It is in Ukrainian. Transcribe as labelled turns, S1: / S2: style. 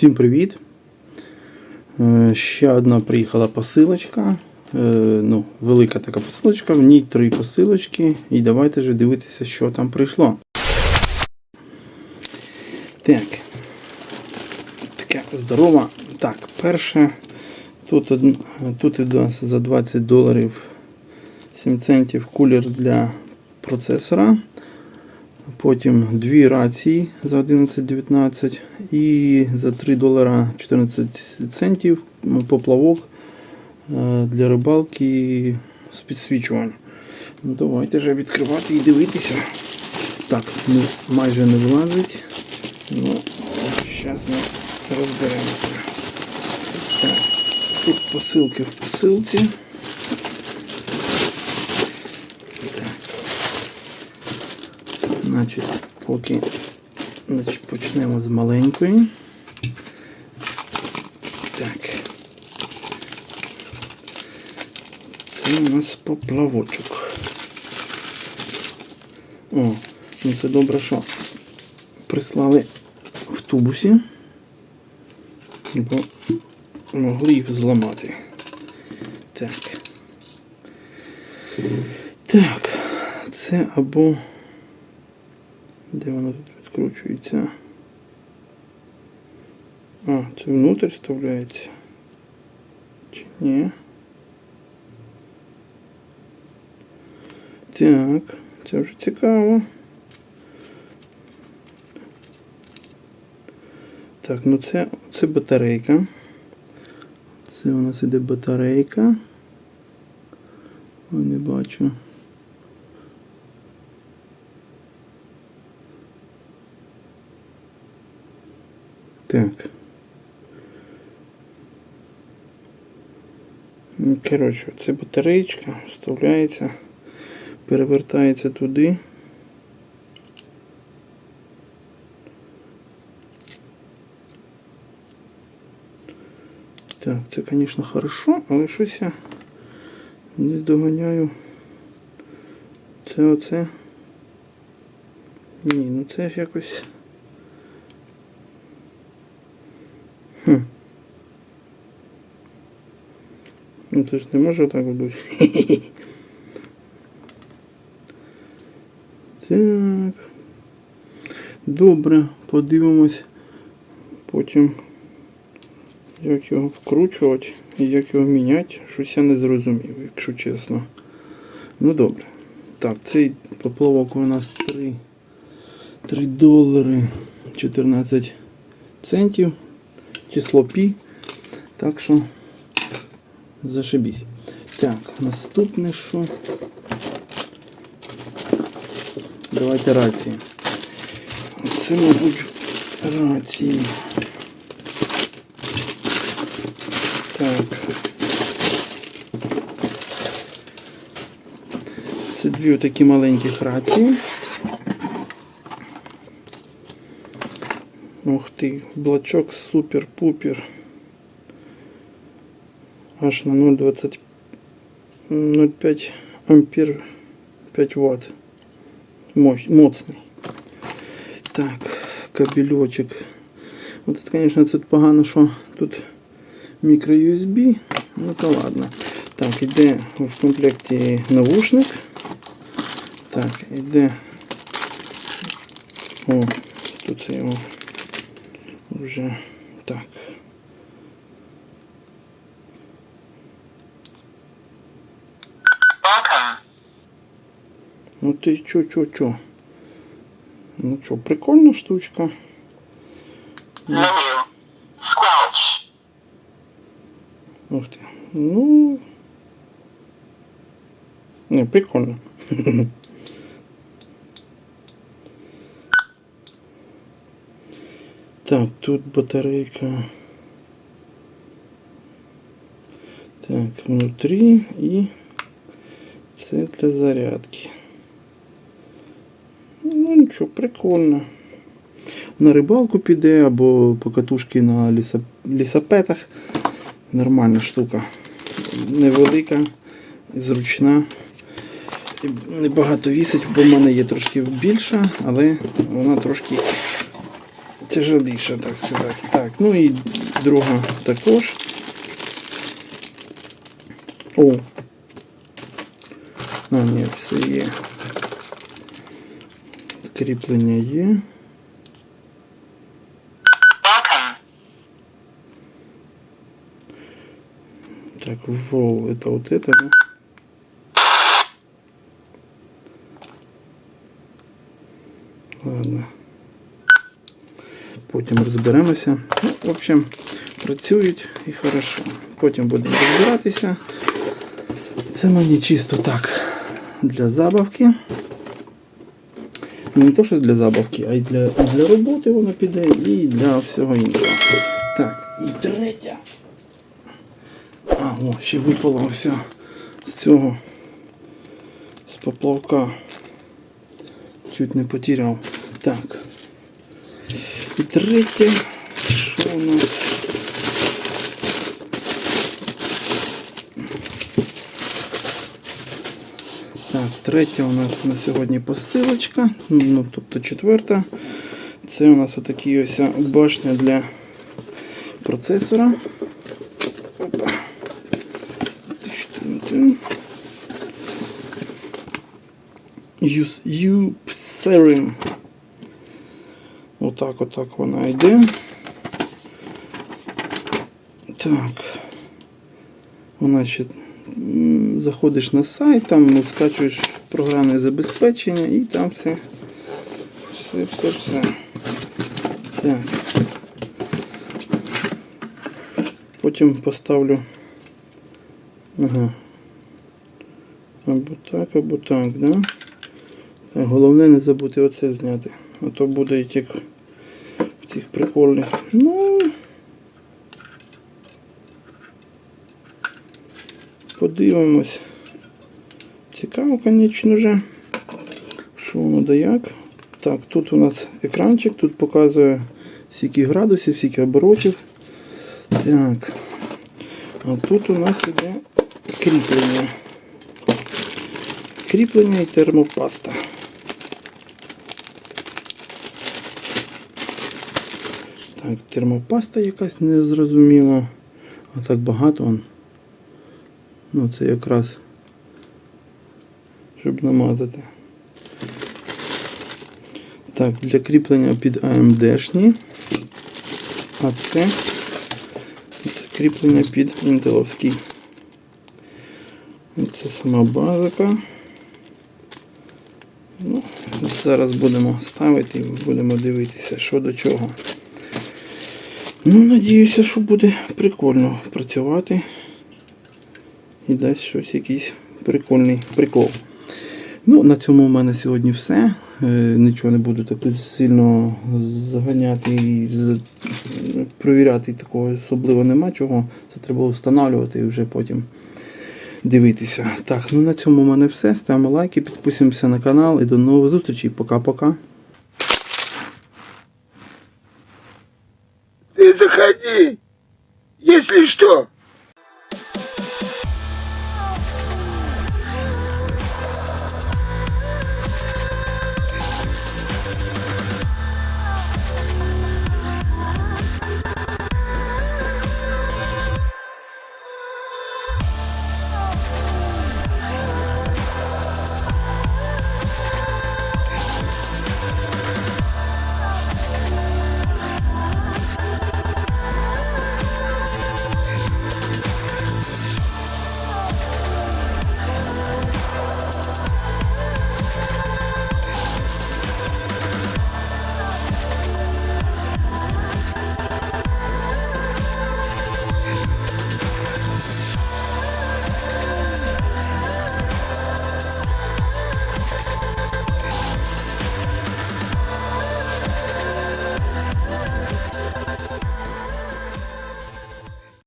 S1: Всім привіт! Е, Ще одна приїхала посилочка. Е, Ну, велика така посилочка, в ній три посилочки. І давайте вже дивитися, що там прийшло. Так. Така здорова. Так, перше. Тут, тут за 20 доларів 7 центів кулер для процесора. Потім дві рації за 11.19 і за 3 долара 14 центів поплавок е, для рибалки з підсвічуванням. Ну, давайте вже відкривати і дивитися. Так, ну, майже не влазить. Ну, зараз ми розберемося. Так, тут посилки в посилці. Значить, поки значить, почнемо з маленької. Так. Це у нас поплавочок. О, ну це добре, що прислали в тубусі, бо могли їх зламати. Так. Так, це або де воно тут відкручується? А, це внутрь вставляється? Чи ні? Так, це вже цікаво. Так, ну це, це батарейка. Це у нас іде батарейка. Ой, не бачу. Так. Ну, Коротше, це батареєчка вставляється, перевертається туди. Так, це, звісно, хорошо, але щось я не доганяю. Це оце. Ні, ну це ж якось. Ну це ж не може так бути. Так. Добре, подивимось потім, як його вкручувати і як його міняти. Щось я не зрозумів, якщо чесно. Ну добре. Так, цей поплавок у нас 3, 3 долари 14 центів число пі. Так що зашибісь. Так, наступне що? Давайте рації. Це, мабуть, рації. Так. Це дві такі маленьких рації. Ух ти, блочок супер-пупер. Аж на 0,20 0,5 ампер 5 ватт. Мощ, моцний. Так, кабельочок. Вот это, конечно, тут погано, що тут мікро USB. Ну то ладно. Так, іде в комплекті навушник. Так, іде. О, тут це його вже так. Ну ти чо, чо, чо? Ну чо, прикольна штучка.
S2: Squelch.
S1: Ух ти. Ну. Не, прикольно. Так, тут батарейка. Так, внутрі і це для зарядки. Нічого, прикольно. На рибалку піде або по катушки на лісо... лісопетах. Нормальна штука. Невелика, зручна. Небагато вісить, бо в мене є трошки більша, але вона трошки тяжеліша, так сказати. Так, ну і друга також. О. А, ні, все є. Кріплення є. Так, воу, это вот это, да? Ладно. Потім розберемося. Ну, в общем, працюють і хорошо. Потім будемо розбиратися. Це мені чисто так для забавки. Не то, що для забавки, а й для, і для роботи воно піде, і для всього іншого. Так, і третя. А, о, ще випало все з цього з поплавка. Чуть не потеряв. Так. І третє. Що у нас? Так, третя у нас на сьогодні посилочка. Ну, тобто четверта. Це у нас отакі ось башня для процесора. Опа. Юпсерим. Отак, отак вона йде. Так. Вона ще заходиш на сайт, там ну, скачуєш програмне забезпечення і там все. Все, все, все. Так. Потім поставлю. Ага. Або так, або так, да? Так, головне не забути оце зняти. А то буде як в цих прикольних. Ну. Подивимось. Цікаво, звісно же. Що воно да як. Так, тут у нас екранчик, тут показує скільки градусів, скільки оборотів. Так. А тут у нас іде кріплення. Кріплення і термопаста. Так, термопаста якась незрозуміла. А так багато он. Ну це якраз щоб намазати. Так, для кріплення під AMD-шні. А це, це кріплення під інтеловський. Це сама базика. Ну, зараз будемо ставити і будемо дивитися, що до чого. Ну, надіюся, що буде прикольно працювати. І дасть щось якийсь прикольний прикол. Ну, на цьому в мене сьогодні все. Е, Нічого не буду так сильно заганяти і провіряти такого особливо нема чого. Це треба встановлювати і вже потім дивитися. Так, ну на цьому в мене все. Ставимо лайки, підписуємося на канал і до нових зустрічей. Пока-пока.
S3: Ты заходи, если что.